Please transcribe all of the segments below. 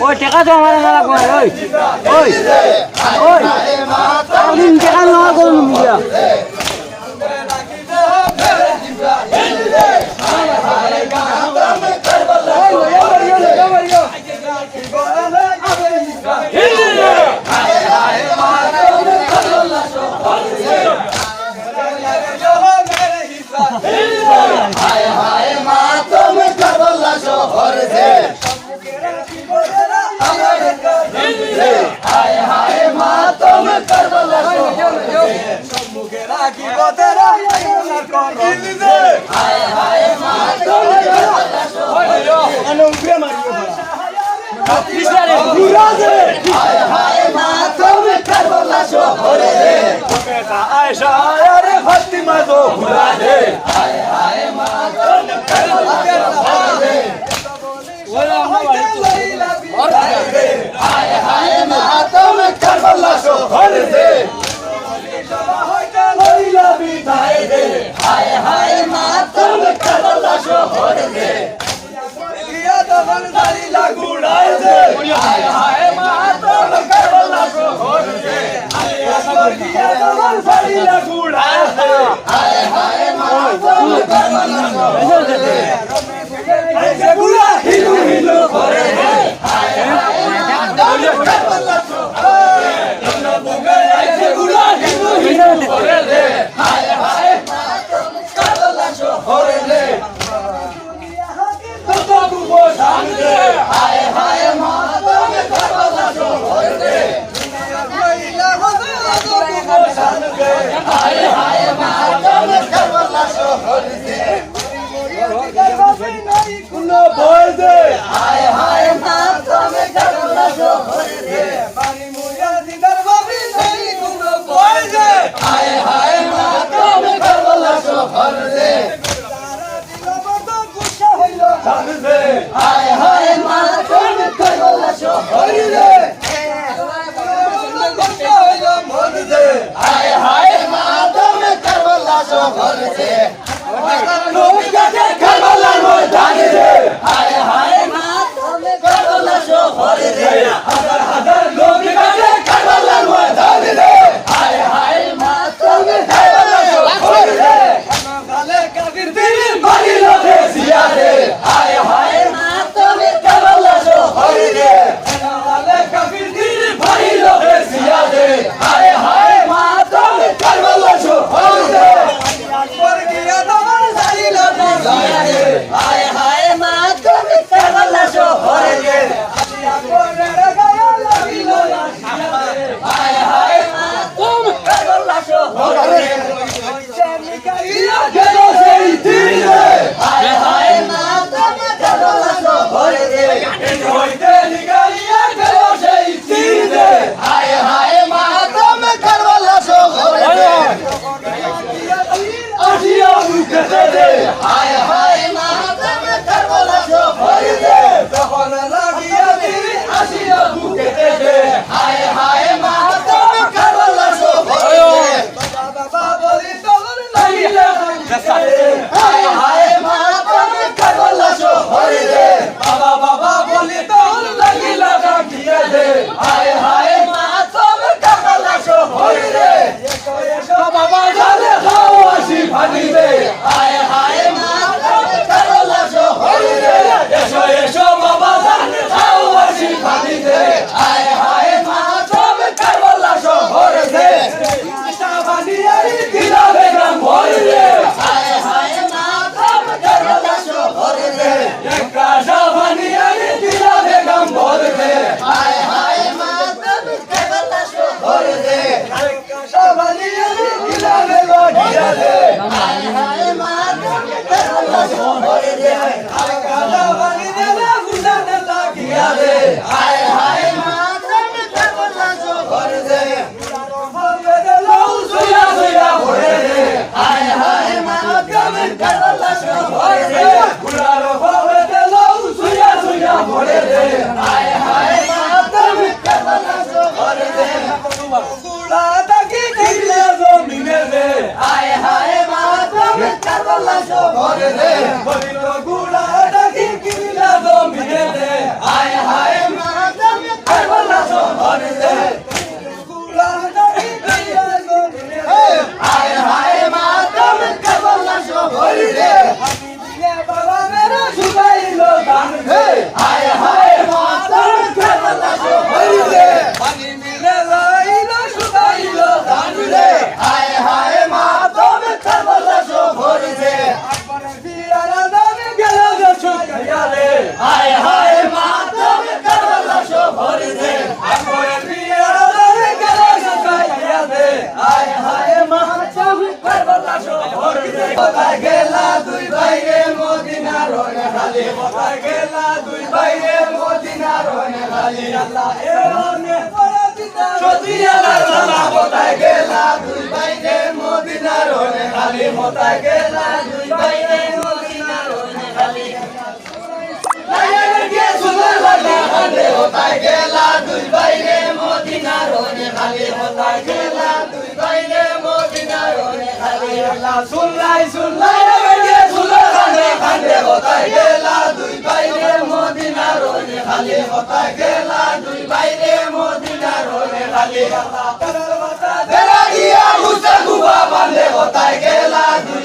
ওই টেকা তো আমার না লাগবে ওই ওই ওই টাকা লাগবে মিডিয়া সমাজে। হায় হায় মা তুমি কারবালা শহরে আয়েশা আরে ফাতিমা তো ভুলা দে শহরে কোনো ভয় দে হরে হাজার Yeah. মোতায় গেলা দুই বাইরে মদিনার খালি লাইনে গিয়ে সুন্দর লাগে হাতে মোতায় গেলা দুই বাইরে মদিনার খালি মোতায় গেলা দুই বাইরে মদিনার খালি আল্লাহ সুলাই সুলাই গিয়ে সুন্দর লাগে হাতে মোতায় গেলা হতা গেলা দুই বাইরে মদিনার হলে খালি গেলা দুই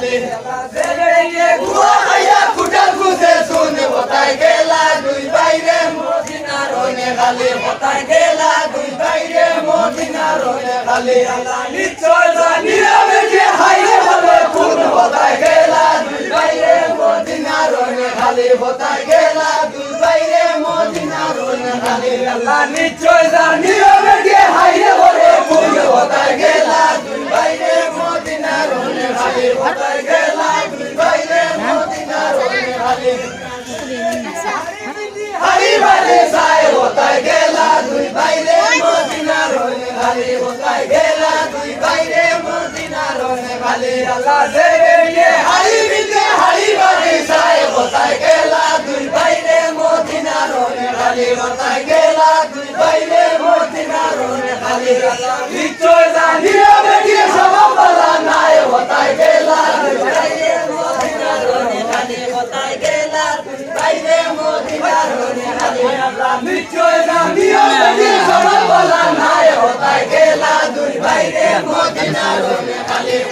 झाले वेगळे गुवा हैया फुटल गुसे सुन होताय गेला दुई बाईरे मोदिना रोने घाले होताय गेला दुई बाईरे मोदिना रोने घाले निश्चय जानी बेटे हायरे भले खून होताय गेला दुई बाईरे मोदिना रोने घाले होताय गेला दुई बाईरे मोदिना रोने घाले निश्चय जानी बेटे हायरे भले खून होताय गेला আল্লাহ দেবে হাই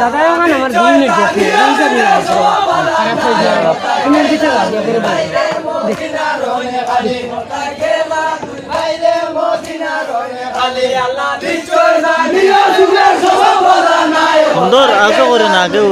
দাদা এখন আমার দুই মিনিট দেখি ইন্টারভিউ খারাপ হয়ে যাবে তুমি দিতে লাগবে দেখি সুন্দর আগে করে না আগেও